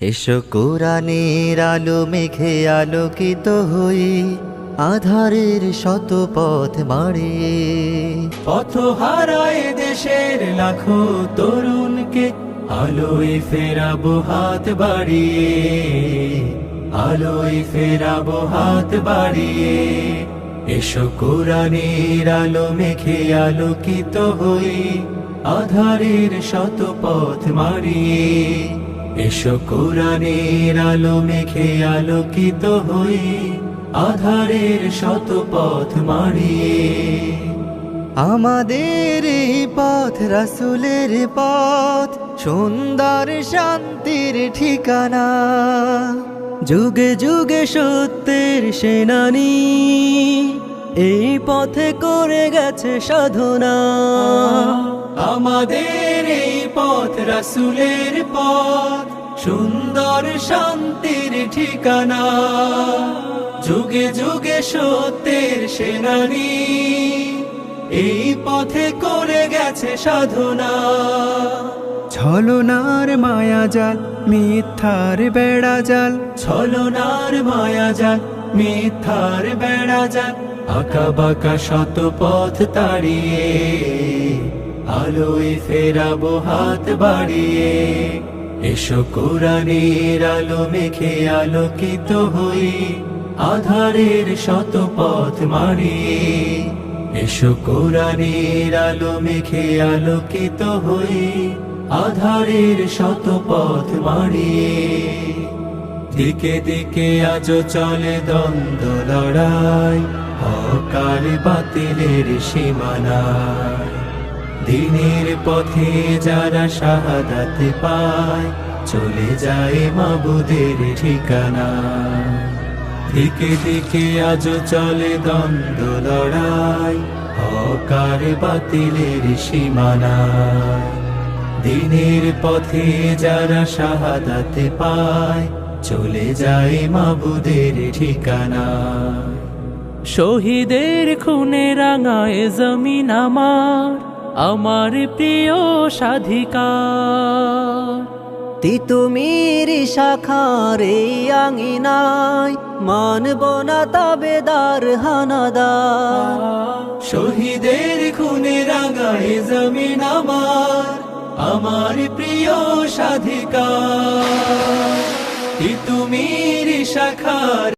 এসো কোরআনের আলো মেঘে আলোকিত হই, আধারের শত পথ মারিয়ে পথ হারায় দেশের লাখো তরুণকে, আলোয় ফেরাবো হাত বাড়িয়ে। আলোয় ফেরাবো হাত বাড়িয়ে। এসো কোরআনের আলো মেঘে আলোকিত হই, আধারের শত পথ মারিয়ে এসো কোরআনের আলো মেঘে আলোকিত হই আধারের শত পথ মারিয়ে আমাদের এই পথ রাসুলের পথ, সুন্দর শান্তির ঠিকানা। যুগে যুগে সত্যের সেনানি, এই পথে করে গেছে সাধনা। আমাদের পথ রাসুলের পথ সুন্দর শান্তির ঠিকানা। যুগে যুগে সত্যের সেনানি এই পথে করে গেছে সাধনা। ছলনার মায়া জাল মিথ্যার বেড়া জাল। ছলনার মায়া যান মিথ্যার বেড়া যান আঁকা বাঁকা শত পথ তাড়িয়ে। আলোয় ফেরাবো হাত বাড়িয়ে। এসো কোরআনের আলো মেখে আলোকিত হই আধারের শত পথ মারিয়ে এসো কোরআনের আলো মেখে আলোকিত হই আধারের শত পথ মারিয়ে দিকে দিকে আজ চলে দ্বন্দ্ব লড়াই হকার বাতিলের সীমানায়। দিনের পথে যারা শাহাদাত পায়, চলে যায় মাবুদের ঠিকানা। দিকে দিকে আজ চলে দ্বন্দ্ব লড়াই, হকার বাতিলের সীমানা দিনের পথে যারা শাহাদাতে পায়, চলে যায় মাবুদের ঠিকানা শহীদের খুনে রাঙায় জমিন আমার আমার প্রিয় সাধিকার তিতুমির শাখার এই আঙিনায় মানব না তাবেদার হানাদার শহীদের খুনে রাঙায় জমিন আমার আমার প্রিয় সাধিকা। তিতুমির শাখার